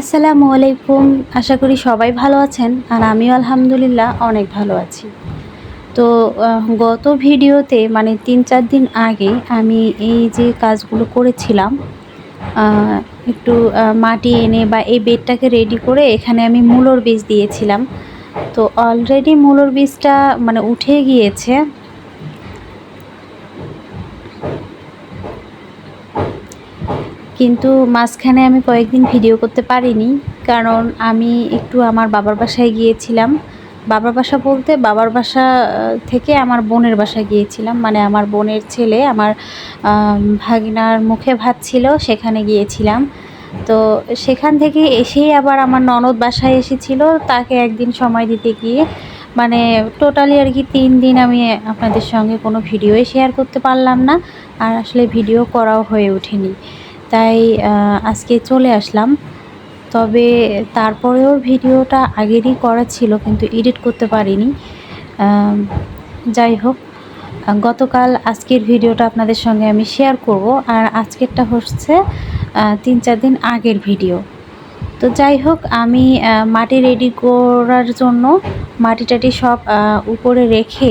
আসসালামু আলাইকুম। আশা করি সবাই ভালো আছেন আর আমিও আলহামদুলিল্লাহ অনেক ভালো আছি। তো গত ভিডিওতে মানে তিন চার দিন আগে আমি এই যে কাজগুলো করেছিলাম একটু মাটি এনে বা এই বেডটাকে রেডি করে এখানে আমি মূলর বীজ দিয়েছিলাম। তো অলরেডি মূলর বীজটা মানে উঠে গিয়েছে। কিন্তু মাঝখানে আমি কয়েকদিন ভিডিও করতে পারিনি, কারণ আমি একটু আমার বাবার বাসায় গিয়েছিলাম। বাবার বাসা বলতে বাবার বাসা থেকে আমার বোনের বাসায় গিয়েছিলাম। মানে আমার বোনের ছেলে, আমার ভাগিনার মুখে ভাত ছিল, সেখানে গিয়েছিলাম। তো সেখান থেকে এসেই আবার আমার ননদ বাসায় এসেছিল। তাকে একদিন সময় দিতে গিয়ে মানে টোটালি আর কি তিন দিন আমি আপনাদের সঙ্গে কোনো ভিডিওই শেয়ার করতে পারলাম না। আর আসলে ভিডিও করাও হয়ে ওঠেনি। তাই আজকে চলে আসলাম। তবে তারপরেও ভিডিওটা আগেরই করা ছিল, কিন্তু এডিট করতে পারিনি। যাই হোক, গতকাল আজকের ভিডিওটা আপনাদের সঙ্গে আমি শেয়ার করব, আর আজকেরটা হচ্ছে তিন চার দিন আগের ভিডিও। তো যাই হোক, আমি মাটি রেডি করার জন্য মাটি টাটি সব উপরে রেখে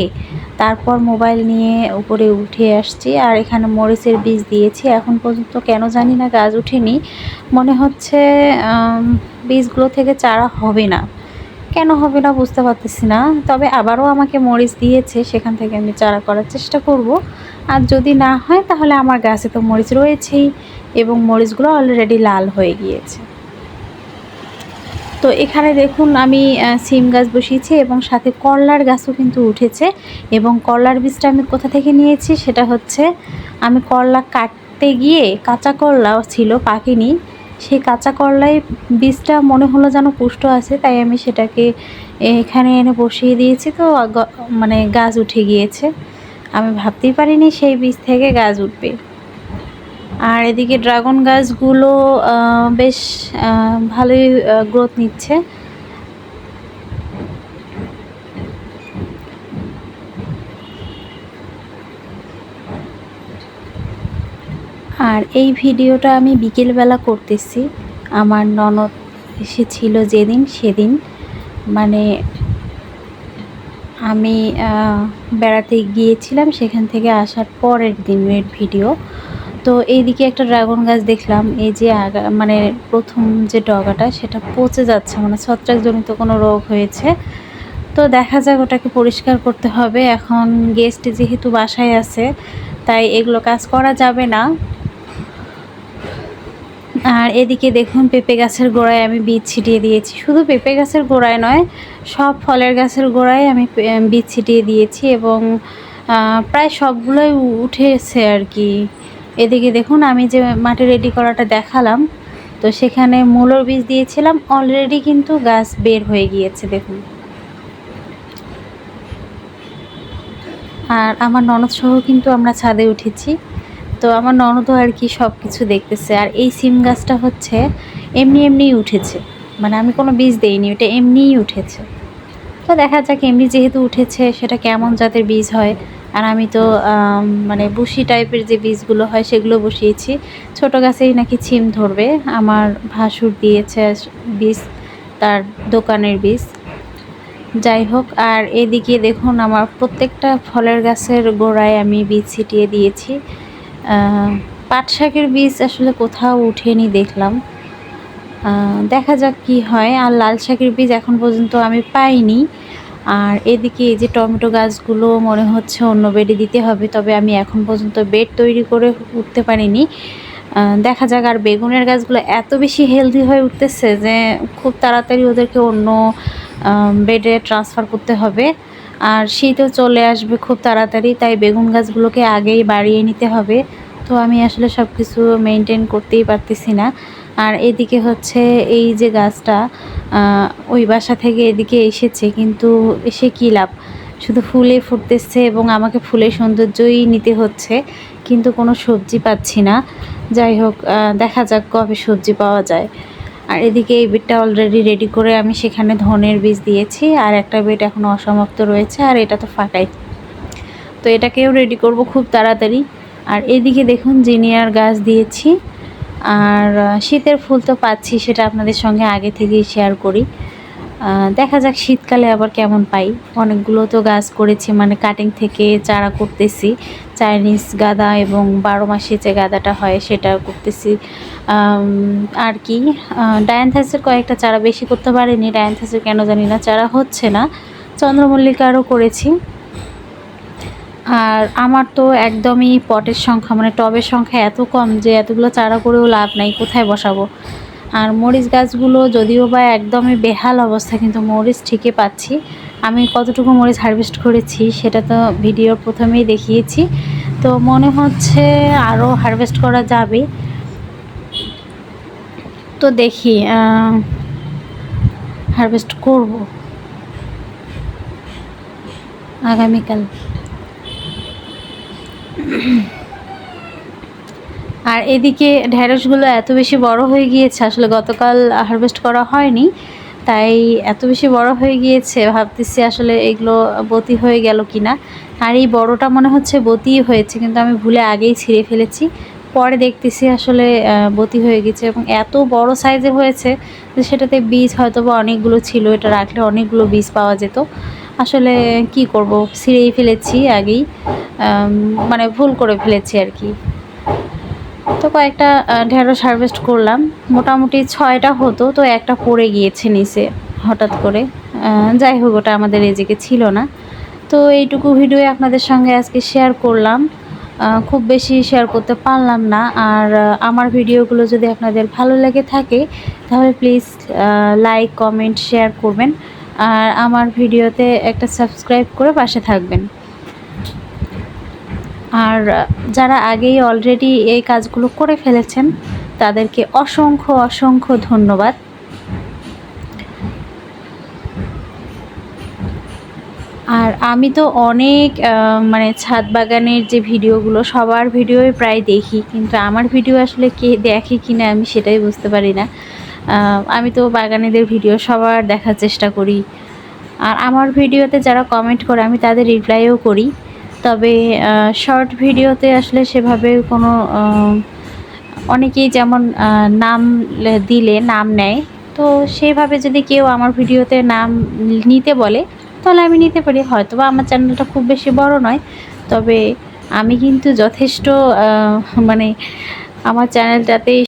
তারপর মোবাইল নিয়ে উপরে উঠে আসছি আর এখানে মরিচের বীজ দিয়েছি। এখন পর্যন্ত কেন জানি না, গাছ ওঠেনি মনে হচ্ছে বীজগুলো থেকে চারা হবে না। কেন হবে না বুঝতে পারতেছি না। তবে আবারও আমাকে মরিচ দিয়েছে, সেখান থেকে আমি চারা করার চেষ্টা করব। আর যদি না হয়, তাহলে আমার গাছে তো মরিচ রয়েছেই এবং মরিচগুলো অলরেডি লাল হয়ে গিয়েছে। তো এখানে দেখুন আমি সিম গাছ বসিয়েছি এবং সাথে করলার গাছও কিন্তু উঠেছে এবং করলার বীজটা আমি কোথা থেকে নিয়েছি সেটা হচ্ছে, আমি করলা কাটতে গিয়ে কাঁচা করলাও ছিল, পাকেনি। সেই কাঁচা করলাই বীজটা মনে হলো যেন পুষ্ট আছে, তাই আমি সেটাকে এখানে এনে বসিয়ে দিয়েছি, তো মানে গাছ উঠে গিয়েছে। আমি ভাবতেই পারিনি সেই বীজ থেকে গাছ উঠবে। আর এদিকে ড্রাগন গাছগুলো বেশ ভালোই গ্রোথ নিচ্ছে। আর এই ভিডিওটা আমি বিকেলবেলা করতেছি। আমার ননদ এসেছিল যেদিন, সেদিন। মানে আমি বেড়াতে গিয়েছিলাম, সেখান থেকে আসার পরের দিনের ভিডিও। তো এইদিকে একটা ড্রাগন গাছ দেখলাম, এই যে মানে প্রথম যে ডগাটা সেটা পচে যাচ্ছে মানে ছত্রাকজনিত কোনো রোগ হয়েছে। তো দেখা যাক ওটাকে পরিষ্কার করতে হবে। এখন গেস্ট যেহেতু বাসায় আছে, তাই এগুলো কাজ করা যাবে না। আর এদিকে দেখুন পেঁপে গাছের গোড়ায় আমি বীজ ছিটিয়ে দিয়েছি। শুধু পেঁপে গাছের গোড়ায় নয়, সব ফলের গাছের গোড়ায় আমি বীজ ছিটিয়ে দিয়েছি এবং প্রায় সবগুলোই উঠেছে আর কি। এদিকে দেখুন, আমি যে মাটি রেডি করাটা দেখালাম, তো সেখানে মূলর বীজ দিয়েছিলাম অলরেডি কিন্তু গাছ বের হয়ে গিয়েছে, দেখুন। আর আমার ননদ সহ কিন্তু আমরা ছাদে উঠেছি, তো আমার ননদও আর কি সব কিছু দেখতেছে। আর এই সিম গাছটা হচ্ছে, এমনি এমনিই উঠেছে। মানে আমি কোনো বীজ দেইনি, ওটা এমনিই উঠেছে। তো দেখা যাক, এমনি যেহেতু উঠেছে, সেটা কেমন জাতের বীজ হয়। আর আমি তো মানে বুশি টাইপের যে বীজগুলো হয় সেগুলো বসিয়েছি। ছোট গাছেই নাকি ছিম ধরবে। আমার ভাসুর দিয়েছে বীজ, তার দোকানের বীজ। যাই হোক, আর এদিকে দেখুন আমার প্রত্যেকটা ফলের গাছের গোড়ায় আমি বীজ ছিটিয়ে দিয়েছি। পাট শাকের বীজ আসলে কোথাও উঠেনি দেখলাম। দেখা যাক কি হয়। আর লাল শাকের বীজ এখন পর্যন্ত আমি পাইনি। আর এদিকে এই যে টমেটো গাছগুলো মনে হচ্ছে অন্য বেডে দিতে হবে, তবে আমি এখন পর্যন্ত বেড তৈরি করে উঠতে পারিনি। দেখা যাক আর বেগুনের গাছগুলো এত বেশি হেলদি হয়ে উঠতেছে যে খুব তাড়াতাড়ি ওদেরকে অন্য বেডে ট্রান্সফার করতে হবে। আর শীতও চলে আসবে খুব তাড়াতাড়ি, তাই বেগুন গাছগুলোকে আগেই বাড়িয়ে নিতে হবে। তো আমি আসলে সব কিছু মেনটেন করতেই পারতেছি না। আর এদিকে হচ্ছে এই যে গাছটা ওই বাসা থেকে এদিকে এসেছে, কিন্তু এসে কী লাভ? শুধু ফুলে ফুটতেছে এবং আমাকে ফুলের সৌন্দর্যই নিতে হচ্ছে, কিন্তু কোনো সবজি পাচ্ছি না। যাই হোক দেখা যাক কবে সবজি পাওয়া যায়। আর এদিকে এই বেডটা অলরেডি রেডি করে আমি সেখানে ধনের বীজ দিয়েছি, আর একটা বেড এখন অসমাপ্ত রয়েছে, আর এটা তো ফাঁকাই। তো এটাকেও রেডি করব খুব তাড়াতাড়ি। আর এদিকে দেখুন, জিনিয়ার গাছ দিয়েছি। আর শীতের ফুল তো পাচ্ছি, সেটা আপনাদের সঙ্গে আগে থেকেই শেয়ার করি। দেখা যাক শীতকালে আবার কেমন পাই। অনেকগুলো তো গাছ করেছি মানে কাটিং থেকে চারা করতেছি। চাইনিজ গাঁদা এবং বারো মাসে যে গাঁদাটা হয়, সেটা করতেছি। আর কি ডায়ানথাসের কয়েকটা চারা বেশি করতে পারিনি। ডায়ানথাসের কেন জানি না, চারা হচ্ছে না। চন্দ্রমল্লিকারও করেছি। আর আমার তো একদমই পটের সংখ্যা মানে টবের সংখ্যা এত কম যে এতগুলো চারা করেও লাভ নাই, কোথায় বসাবো? আর মরিচ গাছগুলো যদিও বা একদমই বেহাল অবস্থা, কিন্তু মরিচ ঠিকই পাচ্ছি। আমি কতটুকু মরিচ হারভেস্ট করেছি সেটা তো ভিডিওর প্রথমেই দেখিয়েছি। তো মনে হচ্ছে আরও হারভেস্ট করা যাবে। তো দেখি হারভেস্ট করব। আগামীকাল। আর এদিকে ঢ্যাঁড়সগুলো এত বেশি বড় হয়ে গিয়েছে, আসলে গতকাল হারভেস্ট করা হয়নি, তাই এত বেশি বড় হয়ে গিয়েছে, ভাবতেছি আসলে এগুলো বতি হয়ে গেল কিনা। আর এই বড়টা মনে হচ্ছে বতি হয়েছে, কিন্তু আমি ভুলে আগেই ছিঁড়ে ফেলেছি। পরে দেখতেছি আসলে বতি হয়ে গেছে এবং এত বড় সাইজের হয়েছে যে সেটাতে বীজ হয়তো বা অনেকগুলো ছিল, এটা রাখলে অনেকগুলো বীজ পাওয়া যেত। আসলে কি করব? ছিঁড়েই ফেলেছি আগেই। মানে ভুল করে ফেলেছি আর কি। তো কয়েকটা ঢেঁড়স হারভেস্ট করলাম। মোটামুটি ছয়টা হতো, তো একটা পড়ে গিয়েছে নিচে, হঠাৎ করে। যাই হোক, ওটা আমাদের এদিকে ছিল না। তো এইটুকু ভিডিও আপনাদের সঙ্গে আজকে শেয়ার করলাম। খুব বেশি শেয়ার করতে পারলাম না। আর আমার ভিডিওগুলো যদি আপনাদের ভালো লেগে থাকে, তাহলে প্লিজ লাইক কমেন্ট শেয়ার করবেন। আর আমার ভিডিওতে একটা সাবস্ক্রাইব করে পাশে থাকবেন। আর যারা আগেই অলরেডি এই কাজগুলো করে ফেলেছেন, তাদেরকে অসংখ্য অসংখ্য ধন্যবাদ। আর আমি তো অনেক মানে ছাদ বাগানের যে ভিডিওগুলো, সবার ভিডিওই প্রায় দেখি, কিন্তু আমার ভিডিও আসলে কে দেখে কি না আমি সেটাই বুঝতে পারি না। আমি তো বাগানেদের ভিডিও সবার দেখার চেষ্টা করি। আর আমার ভিডিওতে যারা কমেন্ট করে, আমি তাদের রিপ্লাইও করি। তবে শর্ট ভিডিওতে আসলে সেভাবে কোনো অনেকেই যেমন নাম দিলে, নাম নেয়। তো সেভাবে যদি কেউ আমার ভিডিওতে নাম নিতে বলে, তাহলে আমি নিতে পারি। হয়তো বা আমার চ্যানেলটা খুব বেশি বড় নয়, তবে আমি কিন্তু যথেষ্ট মানে আমার চ্যানেলটাতে